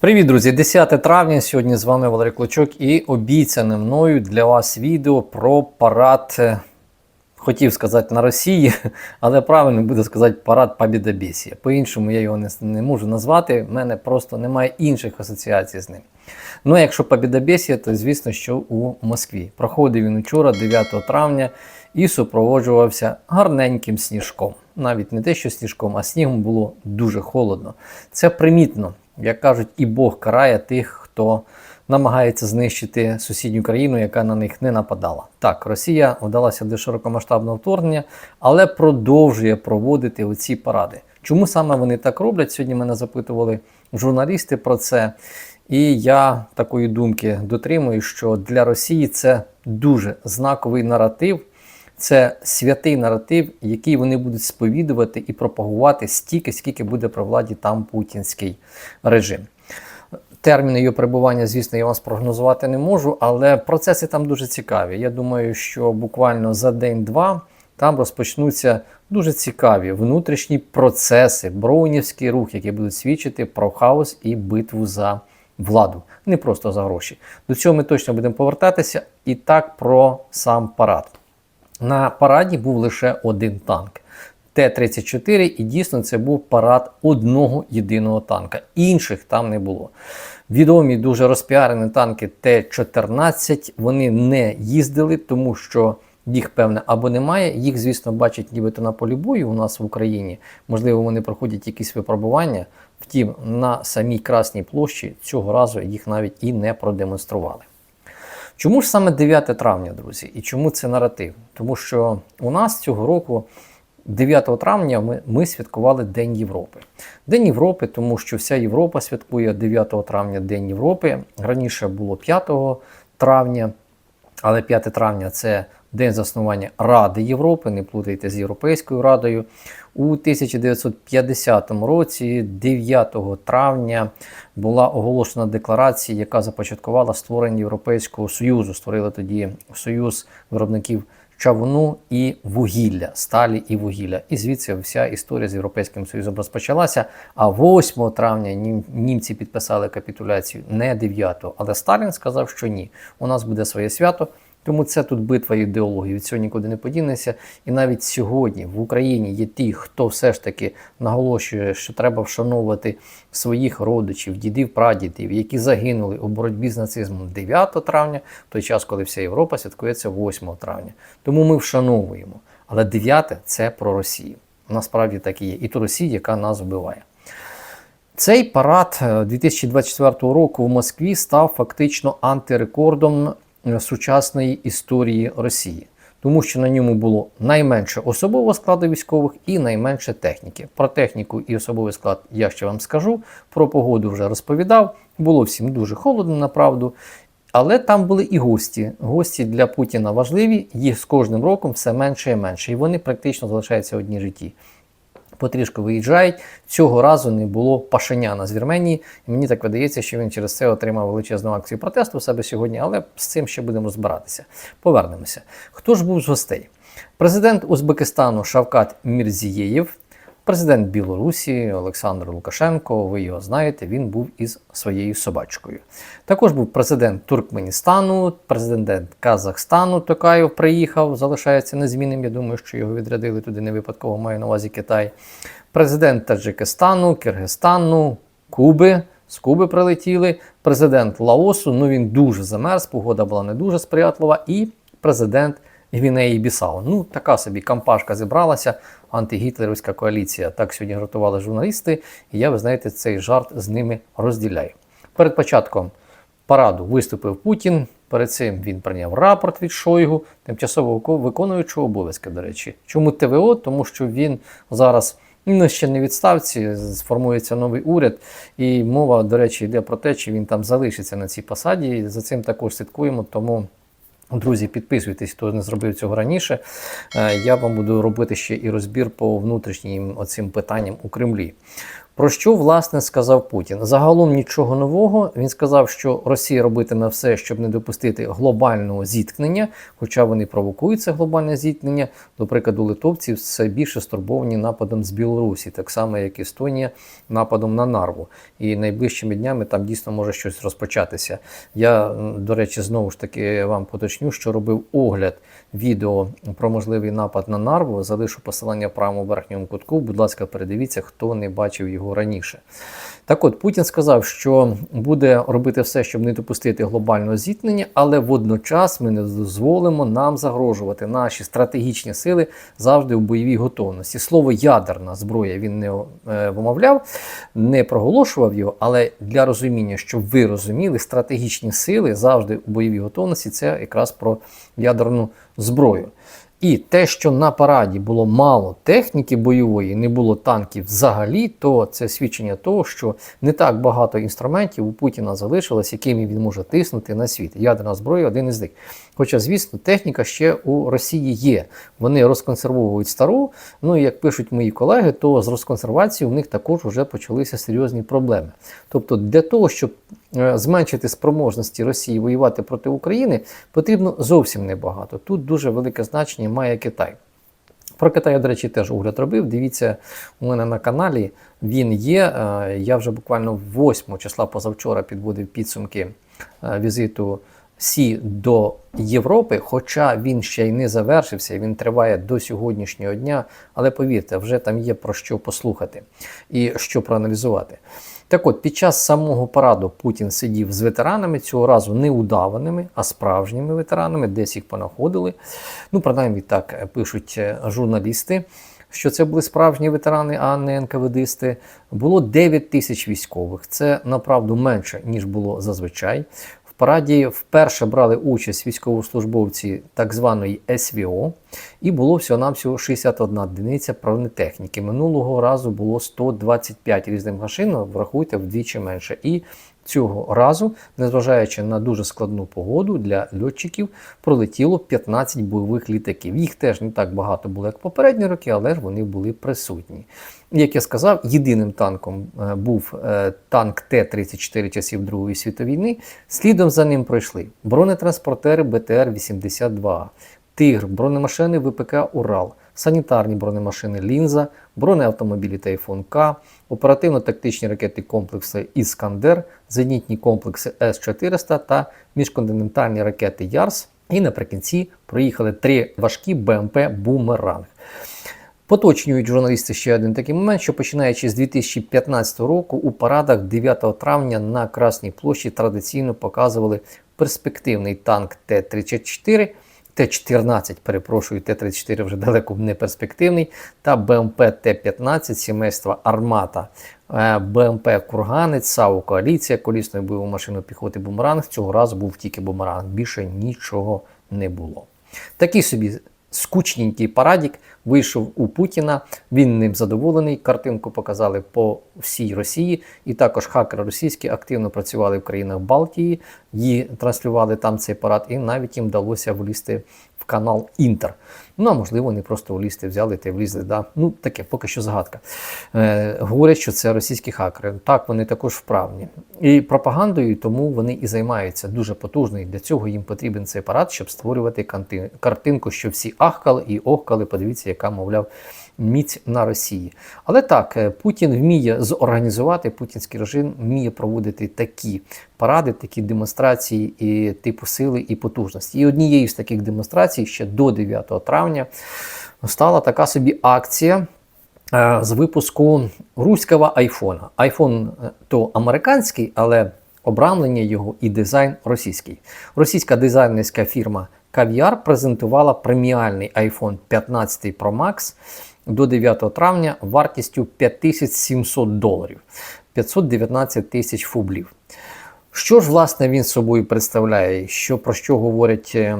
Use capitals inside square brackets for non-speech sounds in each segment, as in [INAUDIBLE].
Привіт, друзі! 10 травня. Сьогодні з вами Валерій Клочок і обіцяне мною для вас відео про парад. е, Хотів сказати на Росії, [LAUGHS] але правильно буде сказати парад Побєдобєсія. По-іншому я його не, не можу назвати. в мене просто немає інших асоціацій з ним. Ну, а якщо Побєдобєсія, то звісно, що у Москві. Проходив він учора, 9 травня, і супроводжувався гарненьким сніжком. Навіть не те, що сніжком, а снігом було дуже холодно. Це примітно. Як кажуть, і Бог карає тих, хто намагається знищити сусідню країну, яка на них не нападала. Так, Росія вдалася до широкомасштабного вторгнення, але продовжує проводити оці паради. Чому саме вони так роблять? Сьогодні мене запитували журналісти про це. І я такої думки дотримую, що для Росії це дуже знаковий наратив. Це святий наратив, який вони будуть сповідувати і пропагувати стільки, скільки буде при владі там путінський режим. Терміни його перебування, звісно, я вам спрогнозувати не можу, але процеси там дуже цікаві. Я думаю, що буквально за день-два там розпочнуться дуже цікаві внутрішні процеси, броунівський рух, які будуть свідчити про хаос і битву за владу, не просто за гроші. До цього ми точно будемо повертатися. І так про сам парад. На параді був лише один танк. Т-34, і дійсно це був парад одного єдиного танка. Інших там не було. Відомі дуже розпіарені танки Т-14. Вони не їздили, тому що їх, певне, або немає. Їх, звісно, бачать нібито на полі бою у нас в Україні. Можливо, вони проходять якісь випробування. Втім, на самій Красній площі цього разу їх навіть і не продемонстрували. Чому ж саме 9 травня, друзі? І чому це наратив? Тому що у нас цього року, 9 травня, ми, ми святкували День Європи. День Європи, тому що вся Європа святкує 9 травня День Європи. Раніше було 5 травня, але 5 травня це день заснування Ради Європи, не плутайте з Європейською Радою. У 1950 році, 9 травня, була оголошена декларація, яка започаткувала створення Європейського Союзу. Створили тоді Союз виробників чавуну і вугілля, сталі і вугілля. І звідси вся історія з Європейським Союзом розпочалася. А 8 травня нім- німці підписали капітуляцію не 9, але Сталін сказав, що ні, у нас буде своє свято. Тому це тут битва ідеології. Від цього нікуди не подінеться. І навіть сьогодні в Україні є ті, хто все ж таки наголошує, що треба вшановувати своїх родичів, дідів, прадідів, які загинули у боротьбі з нацизмом 9 травня, в той час, коли вся Європа святкується 8 травня. Тому ми вшановуємо. Але 9 це про Росію. Насправді так і є. І ту Росію, яка нас вбиває. Цей парад е, 2024 року в Москві став фактично антирекордом е, сучасної історії Росії, тому що на ньому було найменше особового складу військових і найменше техніки. Про техніку і особовий склад я ще вам скажу. Про погоду вже розповідав. Було всім дуже холодно, направду. Але там були і гості. Гості для Путіна важливі, їх з кожним роком все менше і менше. І вони практично залишаються одні житті потрішку виїжджають. Цього разу не було Пашиняна з Вірменії. І мені так видається, що він через це отримав величезну акцію протесту у себе сьогодні, але з цим ще будемо розбиратися. Повернемося. Хто ж був з гостей? Президент Узбекистану Шавкат Мірзієєв, президент Білорусі Олександр Лукашенко. Ви його знаєте, він був із своєю собачкою. Також був президент Туркменістану, президент Казахстану Токаєв приїхав, залишається незмінним. Я думаю, що його відрядили туди не випадково, маю на увазі Китай. Президент Таджикистану, Киргизстану, Куби. З Куби прилетіли, президент Лаосу, ну він дуже замерз, погода була не дуже сприятлива, і президент Гвінеї Бісау. Ну, така собі кампашка зібралася, антигітлерівська коаліція. Так сьогодні жартували журналісти, і я, ви знаєте, цей жарт з ними розділяю. Перед початком параду виступив Путін. Перед цим він прийняв рапорт від Шойгу, тимчасово вико- виконуючого обов'язки, до речі. Чому ТВО? Тому що він зараз ну, ще не відставці, сформується новий уряд, і мова, до речі, йде про те, чи він там залишиться на цій посаді. За цим також слідкуємо. Тому Друзі, підписуйтесь, хто не зробив цього раніше. Е, Я вам буду робити ще і розбір по внутрішнім оцим питанням у Кремлі. Про що власне сказав Путін? Загалом нічого нового. Він сказав, що Росія робитиме все, щоб не допустити глобального зіткнення, хоча вони провокують це глобальне зіткнення. До прикладу, литовці все більше стурбовані нападом з Білорусі, так само як Естонія нападом на Нарву. І найближчими днями там дійсно може щось розпочатися. Я, до речі, знову ж таки вам поточню, що робив огляд відео про можливий напад на Нарву. Залишу посилання в правому верхньому кутку. Будь ласка, передивіться, хто не бачив його раніше. Так от Путін сказав, що буде робити все, щоб не допустити глобального зіткнення, але водночас ми не дозволимо нам загрожувати. Наші стратегічні сили завжди в бойовій готовності. Слово ядерна зброя він не е, вимовляв, не проголошував його, але для розуміння, щоб ви розуміли, стратегічні сили завжди у бойовій готовності це якраз про ядерну зброю. І те, що на параді було мало техніки бойової, не було танків взагалі, то це свідчення того, що не так багато інструментів у Путіна залишилось, якими він може тиснути на світ. Ядерна зброя один із них. Хоча, звісно, техніка ще у Росії є. Вони розконсервовують стару. Ну і як пишуть мої колеги, то з розконсервацією в них також вже почалися серйозні проблеми. Тобто, для того, щоб е, зменшити спроможності Росії воювати проти України, потрібно зовсім небагато. Тут дуже велике значення має Китай. Про Китай, до речі, теж огляд робив. Дивіться, у мене на каналі він є. Е, Я вже буквально 8 числа позавчора підводив підсумки е, візиту Сі до Європи, хоча він ще й не завершився, він триває до сьогоднішнього дня. Але повірте, вже там є про що послухати і що проаналізувати. Так от, під час самого параду Путін сидів з ветеранами, цього разу не удаваними, а справжніми ветеранами, десь їх понаходили. Ну, принаймні так пишуть е, журналісти. Що це були справжні ветерани, а не НКВДисти. Було 9 тисяч військових. Це направду менше, ніж було зазвичай. Параді вперше брали участь військовослужбовці так званої СВО, і було всього-навсього 61 одиниця бронетехніки. Минулого разу було 125 різних машин, врахуйте вдвічі менше. І цього разу, незважаючи на дуже складну погоду для льотчиків, пролетіло 15 бойових літаків. Їх теж не так багато було, як попередні роки, але ж вони були присутні. Як я сказав, єдиним танком е, був е, танк Т-34 часів Другої світової війни. Слідом за ним пройшли бронетранспортери БТР-82, Тигр, бронемашини ВПК Урал, санітарні бронемашини Лінза, бронеавтомобілі Тайфун К, оперативно-тактичні ракети комплекси Іскандер, зенітні комплекси С-400 та міжконтинентальні ракети Ярс. І наприкінці проїхали три важкі БМП Бумеранг. Поточнюють журналісти ще один такий момент, що починаючи з 2015 року у парадах 9 травня на Красній площі традиційно показували перспективний танк Т-34. Т-14, перепрошую, Т-34 вже далеко не перспективний, та БМП Т-15 сімейства Армата, е, БМП Курганець, САУ Коаліція, колісною бойової машиною піхоти Бумеранг. Цього разу був тільки Бумеранг, більше нічого не було. Такий собі скучненький парадік вийшов у Путіна. Він ним задоволений. Картинку показали по всій Росії, і також хакери російські активно працювали в країнах Балтії, її транслювали там цей парад, і навіть їм вдалося влізти канал Інтер. Ну а можливо, вони просто влізти, взяли та влізли. Да? Ну таке, поки що загадка. Е, Говорять, що це російські хакери. Так, вони також вправні. І пропагандою, тому вони і займаються дуже потужно. І для цього їм потрібен цей парад, щоб створювати картинку, що всі ахкали і охкали. Подивіться, яка, мовляв, міць на Росії. Але так, е, Путін вміє зорганізувати, путінський режим вміє проводити такі паради, такі демонстрації і типу сили і потужності. І однією з таких демонстрацій ще до 9 травня стала така собі акція. Е, з випуску руського айфона. Айфон е, то американський, але обрамлення його і дизайн російський. Російська дизайнерська фірма Caviar презентувала преміальний iPhone 15 Pro Max до 9 травня вартістю 5700 доларів, 519 тисяч фублів. Що ж, власне, він собою представляє? Що Про що говорять е,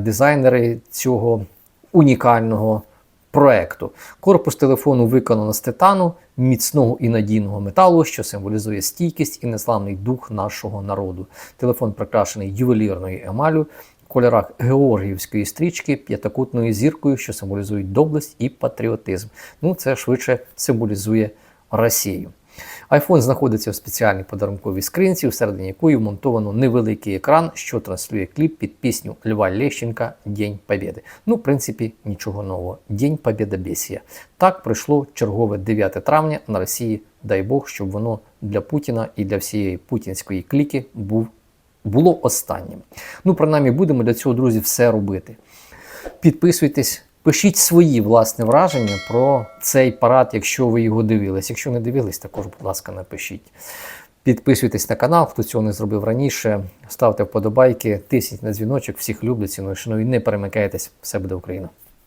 дизайнери цього унікального проекту? Корпус телефону виконано з титану, міцного і надійного металу, що символізує стійкість і незламний дух нашого народу. Телефон прикрашений ювелірною емалю, кольорах георгіївської стрічки, п'ятикутною зіркою, що символізують доблесть і патріотизм. Ну, це швидше символізує Росію. iPhone знаходиться в спеціальній подарунковій скринці, всередині якої вмонтовано невеликий екран, що транслює кліп під пісню Льва Лещенка День Побєди. Ну, в принципі, нічого нового. День Побєдобєсія. Так пройшло чергове 9 травня на Росії. Дай Бог, щоб воно для Путіна і для всієї путінської кліки був, було останнім. Ну, принаймні, будемо для цього, друзі, все робити. Підписуйтесь, пишіть свої власні враження про цей парад, якщо ви його дивились. Якщо не дивились, також, будь ласка, напишіть. Підписуйтесь на канал, хто цього не зробив раніше. Ставте вподобайки, тисніть на дзвіночок, всіх люблю, ціную, шаную, не перемикайтесь, все буде Україна.